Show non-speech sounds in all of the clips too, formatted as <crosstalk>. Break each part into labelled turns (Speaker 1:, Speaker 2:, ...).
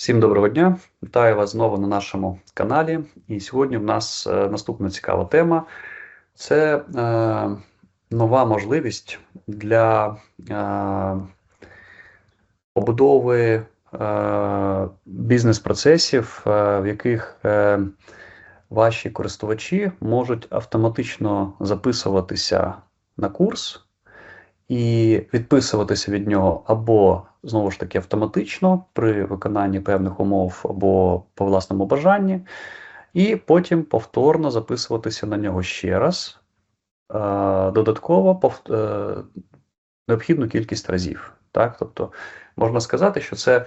Speaker 1: Всім доброго дня! Вітаю вас знову на нашому каналі. І сьогодні в нас е, наступна цікава тема це е, нова можливість для е, побудови е, бізнес-процесів, е, в яких е, ваші користувачі можуть автоматично записуватися на курс і відписуватися від нього або знову ж таки автоматично при виконанні певних умов або по власному бажанні, і потім повторно записуватися на нього ще раз, додатково е, необхідну кількість разів. Так? Тобто можна сказати, що це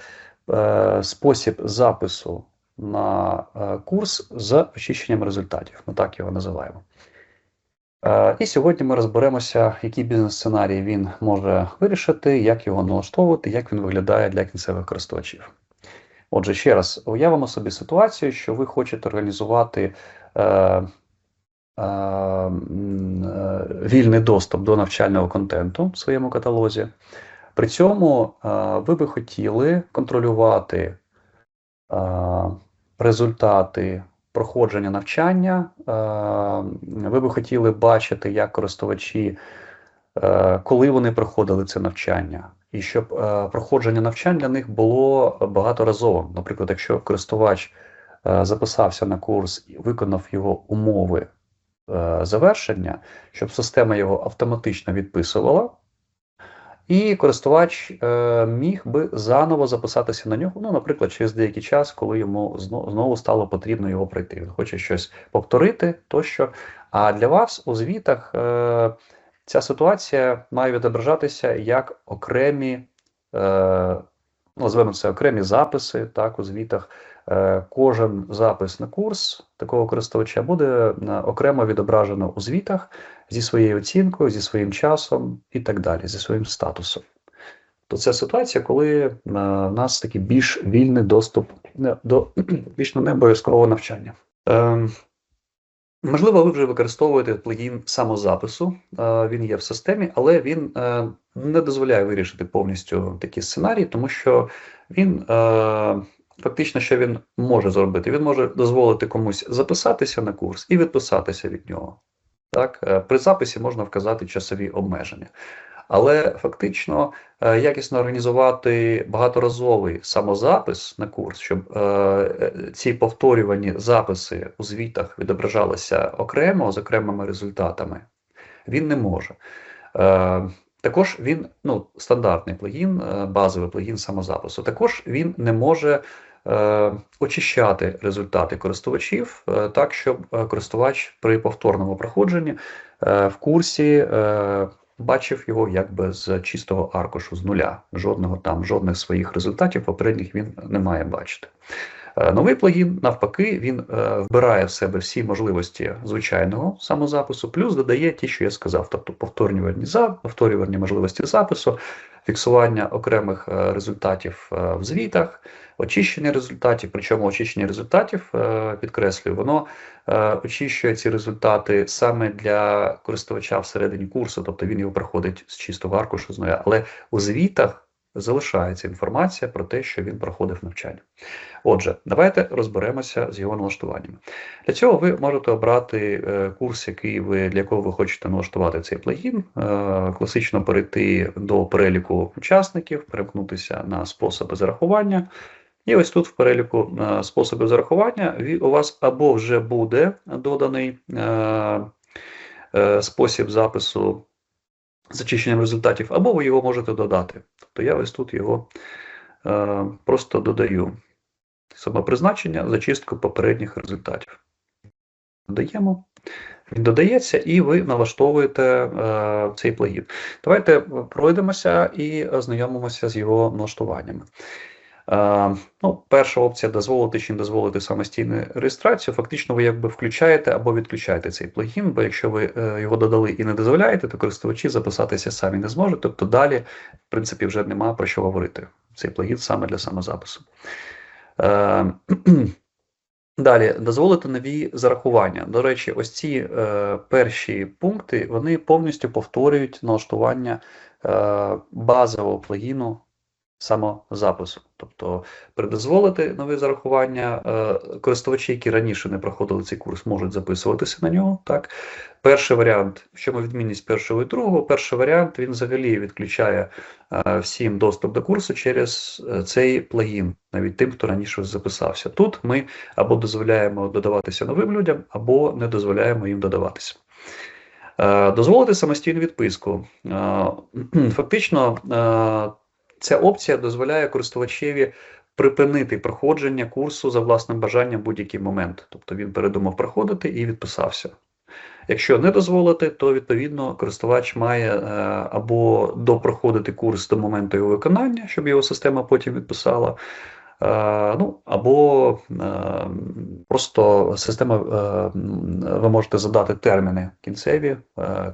Speaker 1: е, спосіб запису на е, курс з очищенням результатів. Ми так його називаємо. Е, І сьогодні ми розберемося, які бізнес-сценарії він може вирішити, як його налаштовувати, як він виглядає для кінцевих користувачів. Отже, ще раз уявимо собі ситуацію, що ви хочете організувати е, е, е, вільний доступ до навчального контенту в своєму каталозі. При цьому е, ви би хотіли контролювати е, результати проходження навчання. Е, ви би хотіли бачити, як користувачі, е, коли вони проходили це навчання, і щоб е, проходження навчань для них було багаторазовим. Наприклад, якщо користувач записався на курс і виконав його умови завершення, щоб система його автоматично відписувала. І користувач е, міг би заново записатися на нього, ну, наприклад, через деякий час, коли йому знову, стало потрібно його пройти. Він хоче щось повторити тощо. А для вас у звітах е, ця ситуація має відображатися як окремі, е, називаємо це окремі записи так, у звітах. Е, Кожен запис на курс такого користувача буде е, окремо відображено у звітах зі своєю оцінкою, зі своїм часом і так далі, зі своїм статусом. То це ситуація, коли е, в нас такий більш вільний доступ до <clears throat> більш не обов'язкового навчання. Е, Можливо, ви вже використовуєте плагін самозапису, е, він є в системі, але він е, не дозволяє вирішити повністю такі сценарії, тому що він е, фактично що він може зробити? Він може дозволити комусь записатися на курс і відписатися від нього. Так, Е, при записі можна вказати часові обмеження. Але фактично е, якісно організувати багаторазовий самозапис на курс, щоб е, ці повторювані записи у звітах відображалися окремо з окремими результатами, він не може. Також він ну, стандартний плагін, базовий плагін самозапису. Також він не може очищати результати користувачів е, так, щоб е, користувач при повторному проходженні е, в курсі е, бачив його якби з чистого аркушу, з нуля. Жодного там, жодних своїх результатів попередніх він не має бачити. Е, Новий плагін, навпаки, він е, вбирає в себе всі можливості звичайного самозапису, плюс додає ті, що я сказав, тобто повторювальні за повторювальні можливості запису, фіксування окремих е, результатів в звітах, очищення результатів. Причому очищення результатів, підкреслюю, воно очищує ці результати саме для користувача всередині курсу, тобто він його проходить з чистого аркушу. Але у звітах залишається інформація про те, що він проходив навчання. Отже, давайте розберемося з його налаштуваннями. Для цього ви можете обрати е, курс, який ви для якого ви хочете налаштувати цей плагін, е, класично перейти до переліку учасників, перемкнутися на способи зарахування. І ось тут в переліку е, способів зарахування у вас або вже буде доданий спосіб запису з очищенням результатів, або ви його можете додати. Тобто я ось тут його е, просто додаю. Самопризначення, зачистку попередніх результатів. Додаємо. Він додається, і ви налаштовуєте е, цей плагін. Давайте пройдемося і ознайомимося з його налаштуваннями. Е, ну, перша опція дозволити чи не дозволити самостійну реєстрацію. Фактично, ви якби включаєте або відключаєте цей плагін, бо якщо ви е, його додали і не дозволяєте, то користувачі записатися самі не зможуть. Тобто далі, в принципі, вже нема про що говорити. Цей плагін саме для самозапису. Е, <clears throat> Далі дозволити нові зарахування. До речі, ось ці перші пункти вони повністю повторюють налаштування базового плагіну самозапису. Тобто передозволити нові зарахування. Е, користувачі, які раніше не проходили цей курс, можуть записуватися на нього. Так, Перший варіант, в чому відмінність першого і другого, перший варіант він взагалі відключає е, всім доступ до курсу через е, цей плагін, навіть тим, хто раніше записався. Тут ми або дозволяємо додаватися новим людям, або не дозволяємо їм додаватися. Дозволити самостійну відписку. <clears throat> Фактично, Ця опція дозволяє користувачеві припинити проходження курсу за власним бажанням будь-який момент. Тобто він передумав проходити і відписався. Якщо не дозволити, то відповідно користувач має е, або допроходити курс до моменту його виконання, щоб його система потім відписала. Е, ну, Або е, просто система, ви можете задати терміни кінцеві,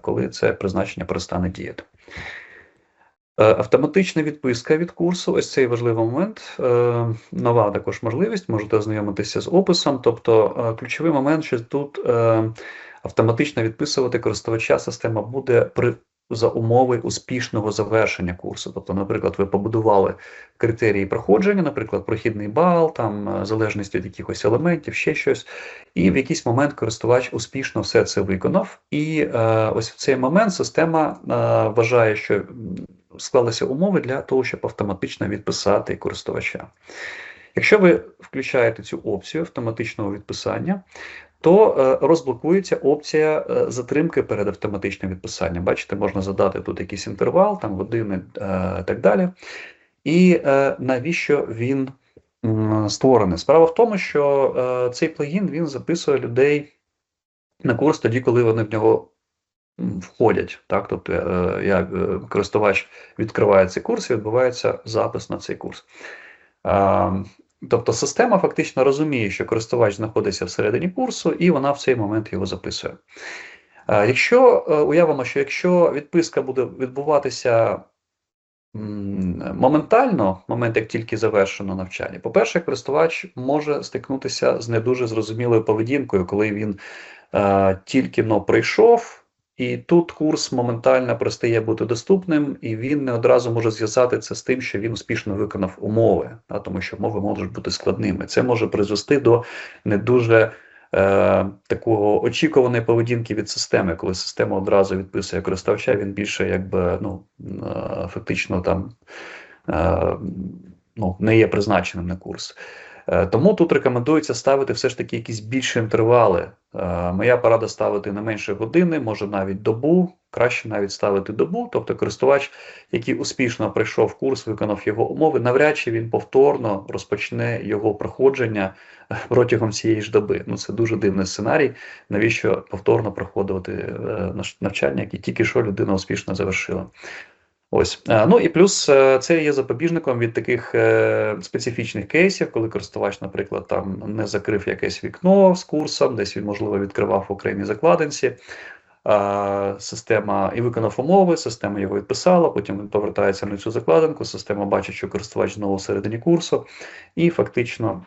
Speaker 1: коли це призначення перестане діяти. Е, автоматична відписка від курсу, ось цей важливий момент. Е, нова також можливість, можете ознайомитися з описом. Тобто е, ключовий момент, що тут автоматично відписувати користувача система буде при за умови успішного завершення курсу. Тобто, наприклад, ви побудували критерії проходження, наприклад, прохідний бал, там залежність від якихось елементів, ще щось, і в якийсь момент користувач успішно все це виконав. І е, ось в цей момент система е, вважає, що склалися умови для того, щоб автоматично відписати користувача. Якщо ви включаєте цю опцію автоматичного відписання, то е, розблокується опція е, затримки перед автоматичним відписанням. Бачите, можна задати тут якийсь інтервал, там години і е, так далі. І навіщо він створений? Справа в тому, що цей плагін він записує людей на курс тоді, коли вони в нього входять. Так? Тобто я, користувач відкриває цей курс і відбувається запис на цей курс. Тобто система фактично розуміє, що користувач знаходиться всередині курсу, і вона в цей момент його записує. Якщо е, уявимо, що якщо відписка буде відбуватися моментально, момент, як тільки завершено навчання, по-перше, користувач може стикнутися з не дуже зрозумілою поведінкою, коли він е, тільки но прийшов. І тут курс моментально перестає бути доступним, і він не одразу може зв'язати це з тим, що він успішно виконав умови, да, тому що умови можуть бути складними. Це може призвести до не дуже е, такого очікуваної поведінки від системи, коли система одразу відписує користувача, він більше якби ну е, фактично там е, ну, не є призначеним на курс. Е, тому тут рекомендується ставити все ж таки якісь більші інтервали. Е, моя порада ставити не менше години, може навіть добу, краще навіть ставити добу. Тобто користувач, який успішно пройшов курс, виконав його умови, навряд чи він повторно розпочне його проходження протягом цієї ж доби. Ну це дуже дивний сценарій. Навіщо повторно проходити е, навчання, яке тільки що людина успішно завершила. Ось, е, ну і плюс е, це є запобіжником від таких е, специфічних кейсів, коли користувач, наприклад, там не закрив якесь вікно з курсом, десь він, можливо, відкривав окремі закладинці. Система і виконав умови, система його відписала, потім він повертається на цю закладинку, система бачить, що користувач знову всередині курсу, і фактично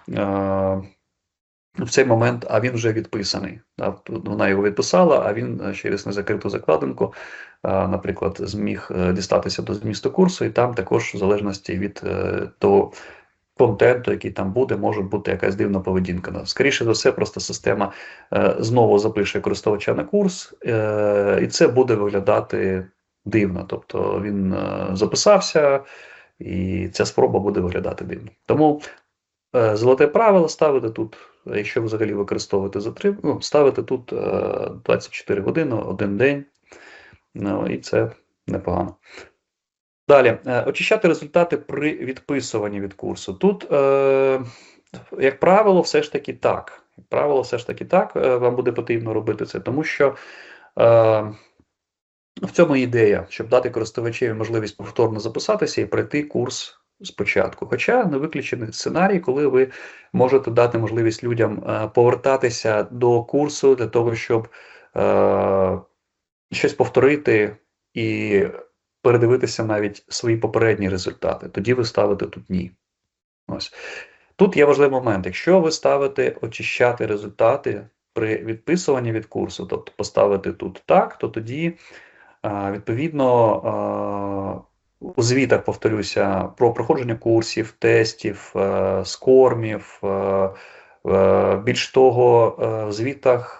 Speaker 1: в цей момент, а він вже відписаний. Вона його відписала, а він через незакриту закладинку наприклад, зміг е, дістатися до змісту курсу, і там також, в залежності від е, того контенту, який там буде, може бути якась дивна поведінка. Скоріше за все, просто система е, знову запише користувача на курс, і це буде виглядати дивно. Тобто він записався, і ця спроба буде виглядати дивно. Тому золоте правило ставити тут. Якщо взагалі використовувати затримку, ну, ставити тут 24 години, один день, Ну, І це непогано. Далі, е, очищати результати при відписуванні від курсу. Тут, е, як правило, все ж таки так. Як правило, все ж таки так, е, вам буде потрібно робити це, тому що в цьому ідея, щоб дати користувачеві можливість повторно записатися і пройти курс спочатку. Хоча не виключений сценарій, коли ви можете дати можливість людям повертатися до курсу для того, щоб щось повторити і передивитися навіть свої попередні результати. Тоді ви ставите тут ні. Ось. Тут є важливий момент. Якщо ви ставите очищати результати при відписуванні від курсу, тобто поставити тут так, то тоді, відповідно, у звітах, повторюся, про проходження курсів, тестів, е, скормів. Е, е, більш того, в звітах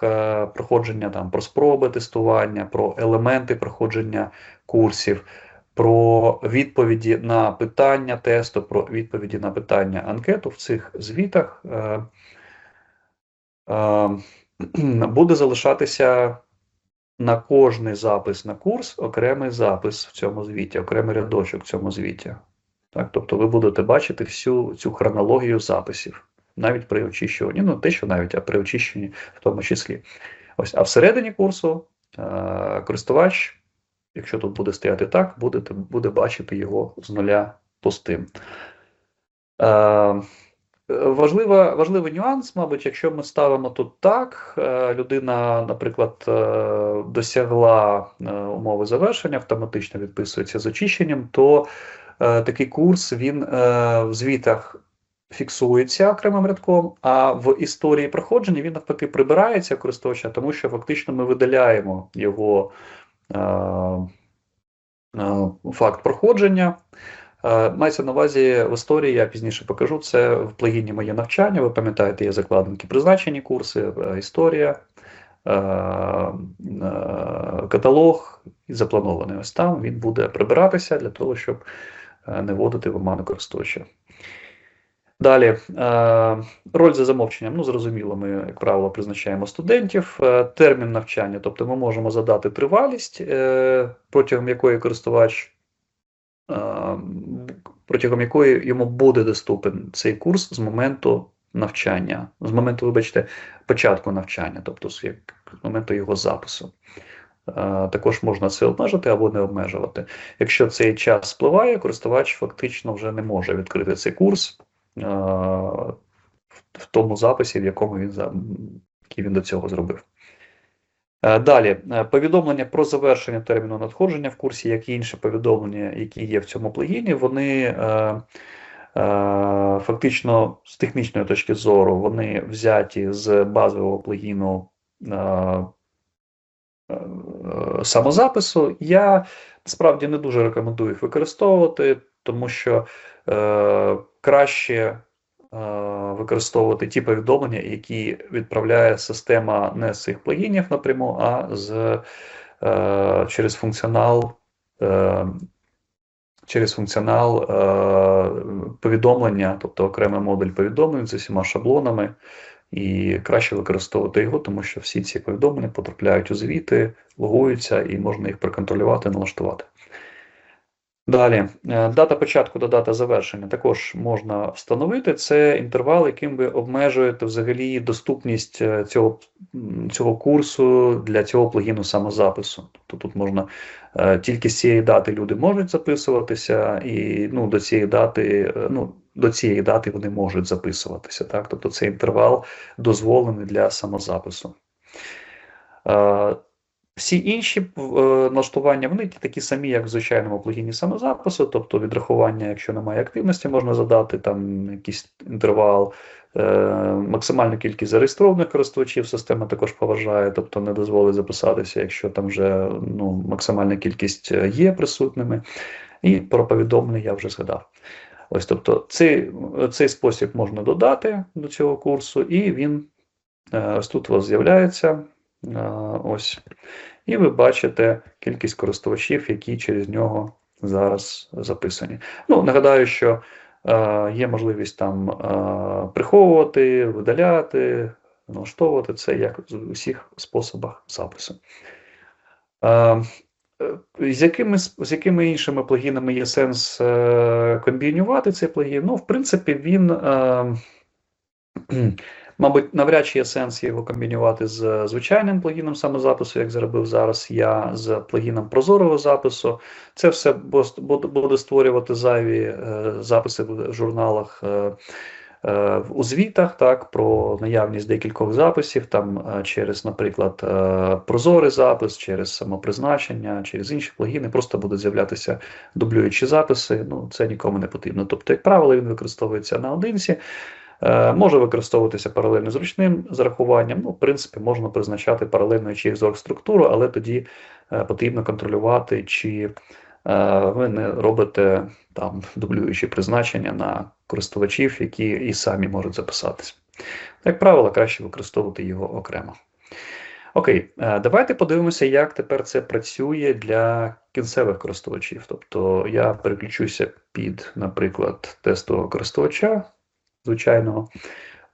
Speaker 1: проходження там про спроби тестування, про елементи проходження курсів, про відповіді на питання тесту, про відповіді на питання анкету в цих звітах <clears throat> буде залишатися на кожний запис на курс окремий запис в цьому звіті, окремий рядочок в цьому звіті. Так, Тобто ви будете бачити всю цю хронологію записів, навіть при очищуванні, ну те, що навіть, а при очищенні в тому числі. Ось, А всередині курсу е, користувач, якщо тут буде стояти так, буде, буде бачити його з нуля пустим. Е, Важлива, Важливий нюанс, мабуть, якщо ми ставимо тут так, е, людина, наприклад, е, досягла е, умови завершення, автоматично відписується з очищенням, то такий курс він в звітах фіксується окремим рядком, а в історії проходження він навпаки прибирається користувача, тому що фактично ми видаляємо його факт проходження. Е, мається на увазі в історії, я пізніше покажу це в плагіні моє навчання. Ви пам'ятаєте, є закладинки призначені курси, е, історія, е, каталог і запланований. Ось там він буде прибиратися для того, щоб не вводити в оману користувача. Далі, роль за замовченням. Ну, зрозуміло, ми, як правило, призначаємо студентів. Термін навчання, тобто ми можемо задати тривалість, протягом якої користувач протягом якої йому буде доступен цей курс з моменту навчання, з моменту, вибачте, початку навчання, тобто з моменту його запису. Також можна це обмежити або не обмежувати. Якщо цей час спливає, користувач фактично вже не може відкрити цей курс в тому записі, в якому він який він до цього зробив. Е, далі, е, повідомлення про завершення терміну надходження в курсі, як і інші повідомлення, які є в цьому плагіні, вони е, фактично з технічної точки зору вони взяті з базового плагіну самозапису. Я насправді не дуже рекомендую їх використовувати, тому що краще використовувати ті повідомлення, які відправляє система не з цих плагінів напряму, а з е, через функціонал. Е, Через функціонал е, повідомлення, тобто окремий модуль повідомлень з усіма шаблонами, і краще використовувати його, тому що всі ці повідомлення потрапляють у звіти, логуються і можна їх проконтролювати, налаштувати. Далі, е, дата початку та дата завершення також можна встановити. Це інтервал, яким ви обмежуєте взагалі доступність е, цього цього курсу для цього плагіну самозапису. Тобто тут можна е, тільки з цієї дати люди можуть записуватися, і ну, до цієї дати ну, до цієї дати вони можуть записуватися. Так? Тобто цей інтервал дозволений для самозапису. Всі інші е, налаштування вони такі самі, як в звичайному плагіні самозапису, тобто відрахування, якщо немає активності, можна задати там якийсь інтервал. Е, максимальну кількість зареєстрованих користувачів система також поважає, тобто не дозволить записатися, якщо там вже ну, максимальна кількість є присутніми. І про повідомлення я вже згадав. Ось, тобто, цей цей спосіб можна додати до цього курсу, і він е, ось тут у вас з'являється. Ось. І ви бачите кількість користувачів, які через нього зараз записані. Ну, Нагадаю, що е, є можливість там е, приховувати, видаляти, налаштовувати це як в усіх способах запису. Е, з якими з якими іншими плагінами є сенс е, комбінювати цей плагін? Ну, в принципі, він. Е, Мабуть, навряд чи є сенс його комбінювати з звичайним плагіном самозапису, як зробив зараз я з плагіном прозорого запису. Це все буде створювати зайві е, записи в журналах. Е, е, у звітах так, про наявність декількох записів, там через, наприклад, прозорий запис, через самопризначення, через інші плагіни, просто будуть з'являтися дублюючі записи. Ну, Це нікому не потрібно. Тобто, як правило, він використовується наодинці. Е, може використовуватися паралельно з ручним зарахуванням. Ну, В принципі, можна призначати паралельно через оргструктуру, але тоді е, потрібно контролювати, чи е, ви не робите там дублюючі призначення на користувачів, які і самі можуть записатись. Як правило, краще використовувати його окремо. Окей, давайте подивимося, як тепер це працює для кінцевих користувачів. Тобто я переключуся під, наприклад, тестового користувача звичайного,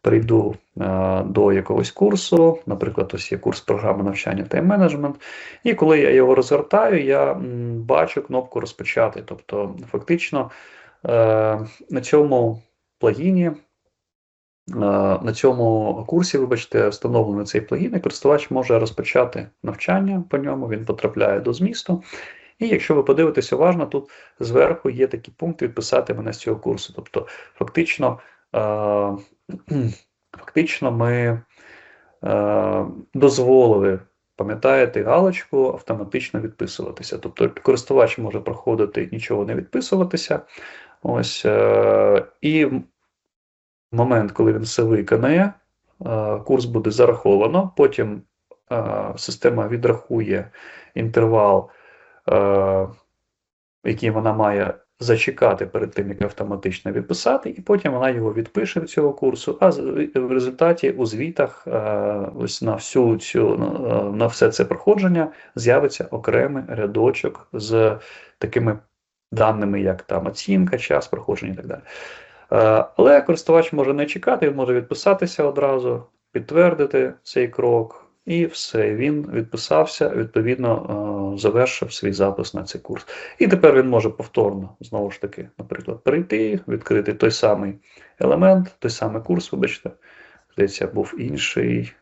Speaker 1: прийду е, до якогось курсу, наприклад, ось є курс програми навчання та менеджмент, і коли я його розгортаю, я м, бачу кнопку розпочати. Тобто, фактично е, на цьому плагіні. е, На цьому курсі, вибачте, встановлений цей плагін, і користувач може розпочати навчання по ньому, він потрапляє до змісту. І якщо ви подивитесь уважно, тут зверху є такий пункт відписати мене з цього курсу. Тобто, фактично, фактично ми е, дозволили, пам'ятаєте, галочку автоматично відписуватися. Тобто користувач може проходити нічого не відписуватися. Ось, е, і в момент, коли він все виконає, е, курс буде зараховано, потім е, система відрахує інтервал, е, який вона має зачекати перед тим, як автоматично відписати, і потім вона його відпише в цього курсу. А в результаті у звітах е, ось на всю цю на- на все це проходження з'явиться окремий рядочок з такими даними, як там оцінка, час проходження і так далі. Е, Але користувач може не чекати, він може відписатися одразу, підтвердити цей крок, і все. Він відписався, відповідно, е, завершив свій запис на цей курс. І тепер він може повторно, знову ж таки, наприклад, перейти, відкрити той самий елемент, той самий курс, вибачте, здається, був інший.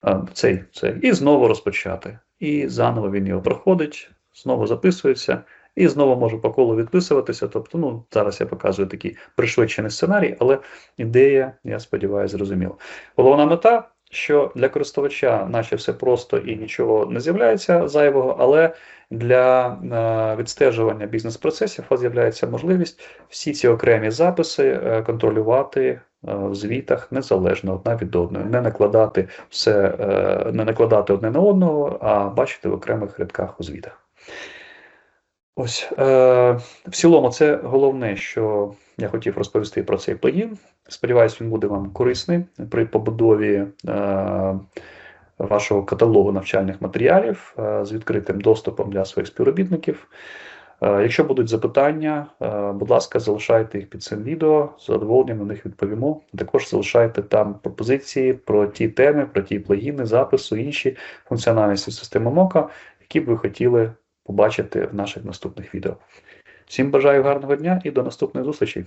Speaker 1: А, цей, цей, і знову розпочати. І заново він його проходить, знову записується, і знову може по колу відписуватися. Тобто, ну, зараз я показую такий пришвидшений сценарій, але ідея, я сподіваюся, зрозуміла. Головна мета, що для користувача, наче все просто і нічого не з'являється зайвого, але для е, відстежування бізнес-процесів з'являється можливість всі ці окремі записи е, контролювати е, в звітах незалежно одна від одної, не накладати все, не накладати одне на одного, а бачити в окремих рядках у звітах. Ось е, в цілому, це головне, що я хотів розповісти про цей плагін. Сподіваюсь, він буде вам корисний при побудові е, вашого каталогу навчальних матеріалів е, з відкритим доступом для своїх співробітників. Е, Якщо будуть запитання, е, будь ласка, залишайте їх під цим відео, з задоволенням на них відповімо. Також залишайте там пропозиції про ті теми, про ті плагіни, запису, інші функціональності системи МОКа, які б ви хотіли побачити в наших наступних відео. Всім бажаю гарного дня і до наступних зустрічей!